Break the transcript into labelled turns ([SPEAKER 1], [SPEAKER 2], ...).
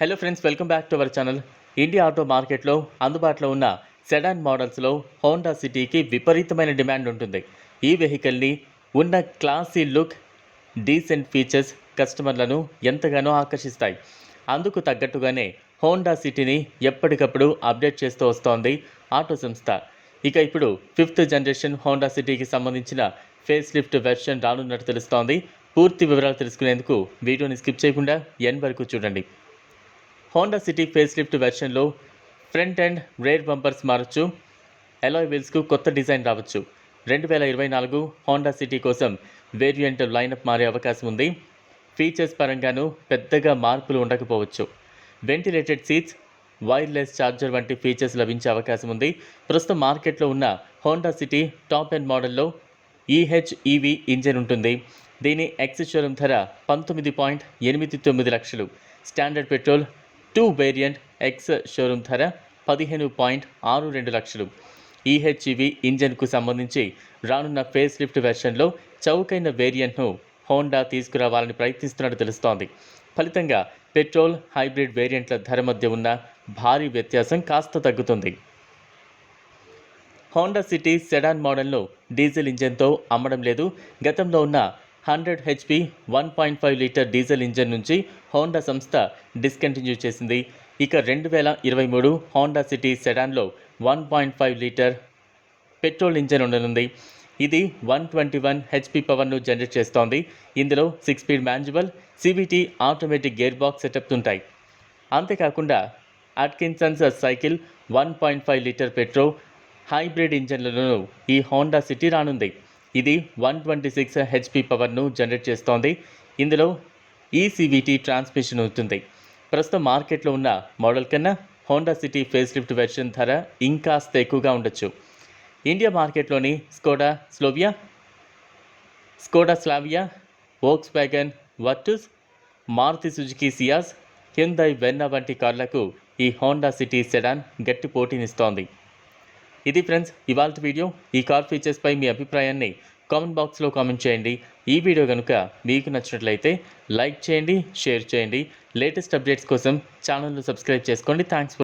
[SPEAKER 1] Hello friends welcome back to our channel India auto మార్కెట్లో అందుబాటులో ఉన్న సెడాన్ మోడల్స్లో హోండా సిటీకి విపరీతమైన డిమాండ్ ఉంటుంది. ఈ వెహికల్ని ఉన్న క్లాసీ లుక్ డీసెంట్ ఫీచర్స్ కస్టమర్లను ఎంతగానో ఆకర్షిస్తాయి. అందుకు తగ్గట్టుగానే హోండా సిటీని ఎప్పటికప్పుడు అప్డేట్ చేస్తూ వస్తోంది ఆటో సంస్థ. ఇక ఇప్పుడు ఫిఫ్త్ జనరేషన్ హోండా సిటీకి సంబంధించిన ఫేస్ లిఫ్ట్ వెర్షన్ రానున్నట్టు తెలుస్తోంది. పూర్తి వివరాలు తెలుసుకునేందుకు వీడియోని స్కిప్ చేయకుండా ఎన్ వరకు చూడండి. హోండా సిటీ ఫేస్ లిఫ్ట్ వెర్షన్లో ఫ్రంట్ అండ్ రేర్ బంపర్స్ మారచ్చు. ఎలాయ్ వీల్స్కు కొత్త డిజైన్ రావచ్చు. రెండు వేల ఇరవై నాలుగు హోండా సిటీ కోసం వేరియంట్ లైనప్ మారే అవకాశం ఉంది. ఫీచర్స్ పరంగానూ పెద్దగా మార్పులు ఉండకపోవచ్చు. వెంటిలేటెడ్ సీట్స్ వైర్లెస్ ఛార్జర్ వంటి ఫీచర్స్ లభించే అవకాశం ఉంది. ప్రస్తుతం మార్కెట్లో ఉన్న హోండా సిటీ టాప్ ఎండ్ మోడల్లో ఈహెచ్ఈవి ఇంజిన్ ఉంటుంది. దీని ఎక్స్ షోరూమ్ ధర పంతొమ్మిది పాయింట్ ఎనిమిది తొమ్మిది లక్షలు. Standard petrol two variant ex showroom ధర పదిహేను పాయింట్ ఆరు రెండు లక్షలు. ఈహెచ్ఈవి ఇంజన్కు సంబంధించి రానున్న ఫేస్ లిఫ్ట్ వెర్షన్లో చౌకైన వేరియంట్ను హోండా తీసుకురావాలని ప్రయత్నిస్తున్నట్టు తెలుస్తోంది. ఫలితంగా పెట్రోల్ హైబ్రిడ్ వేరియంట్ల ధర మధ్య ఉన్న భారీ వ్యత్యాసం కాస్త తగ్గుతుంది. హోండా సిటీ సెడాన్ మోడల్ను డీజిల్ ఇంజన్తో అమ్మడం లేదు. గతంలో ఉన్న hundred HP one point five litre diesel engine నుంచి హోండా సంస్థ డిస్కంటిన్యూ చేసింది. ఇక రెండు వేల ఇరవై మూడు Honda City సెడాన్లో one point five litre petrol engine ఉండనుంది. ఇది వన్ ట్వంటీ వన్ హెచ్పి పవర్ను జనరేట్ చేస్తోంది. ఇందులో six speed manual CVT automatic gear box setup ఉంటాయి. అంతేకాకుండా Atkinsons cycle one point five litre petrol hybrid ఇంజన్లను ఈ హోండా సిటీ రానుంది. ఇది one twenty six HP పవర్ను జనరేట్ చేస్తోంది. ఇందులో ఈసీవీటీ ట్రాన్స్మిషన్ ఉంటుంది. ప్రస్తుతం మార్కెట్లో ఉన్న మోడల్ కన్నా Honda City face lift version ధర ఇంకాస్త ఎక్కువగా ఉండొచ్చు. India మార్కెట్లోని Skoda Slavia Skoda Slavia Volkswagen Virtus Maruti Suzuki Ciaz Hyundai Verna వంటి కార్లకు ఈ హోండా సిటీ సెడాన్ గట్టి పోటీనిస్తోంది. ఇది ఫ్రెండ్స్ ఇవాళ వీడియో. ఈ కార్ ఫీచర్స్పై మీ అభిప్రాయాన్ని కామెంట్ బాక్స్లో కామెంట్ చేయండి. ఈ వీడియో కనుక మీకు నచ్చినట్లయితే లైక్ చేయండి షేర్ చేయండి. లేటెస్ట్ అప్డేట్స్ కోసం ఛానల్ను సబ్స్క్రైబ్ చేసుకోండి. థ్యాంక్స్